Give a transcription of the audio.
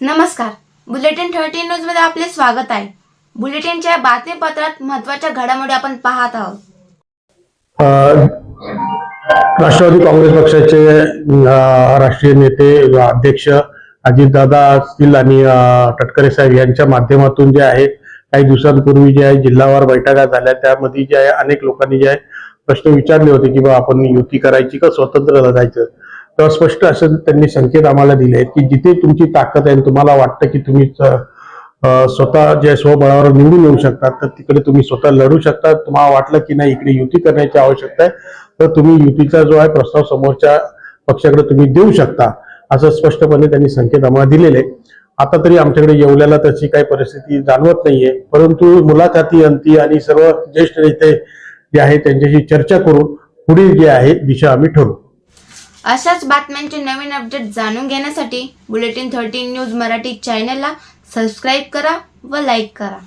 नमस्कार. Bulletin thirteen न्यूजमध्ये आपले स्वागत आहे. बुलेटिनच्या बातमीपत्रात महत्त्वाच्या घडामोडी आपण पाहत आहोत. राष्ट्रवादी काँग्रेस पक्षाचे राष्ट्रीय नेते अध्यक्ष अजितदादा असतील आणि तटकरे साहेब यांच्या माध्यमातून जे आहे काही दिवसांपूर्वी जे आहे जिल्हावार बैठका झाल्या त्यामध्ये जे आहे अनेक लोकांनी जे आहे प्रश्न विचारले होते की बा आपण युती करायची का स्वतंत्र लढायचं तर स्पष्ट असं त्यांनी संकेत आम्हाला दिले आहेत की जिथे तुमची ताकद आहे तुम्हाला वाटतं की तुम्ही स्वतः जे स्वबळावर निवडून येऊ शकतात तर तिकडे तुम्ही स्वतः लढू शकता तुम्हाला वाटलं की नाही इकडे युती करण्याची आवश्यकता आहे तर तुम्ही युतीचा जो आहे प्रस्ताव समोरच्या पक्षाकडे तुम्ही देऊ शकता असं स्पष्टपणे त्यांनी संकेत आम्हाला दिलेले आहे. आता तरी आमच्याकडे येवल्याला तशी काही परिस्थिती जाणवत नाहीये. परंतु मुलाखती अंती आणि सर्व ज्येष्ठ नेते जे आहे त्यांच्याशी चर्चा करून पुढील जे आहे दिशा आम्ही ठरवू. अशाच बातम्यांचे नवीन अपडेट जाणून घेण्यासाठी बुलेटिन थर्टीन न्यूज मराठी चॅनलला सबस्क्राईब करा व लाईक करा.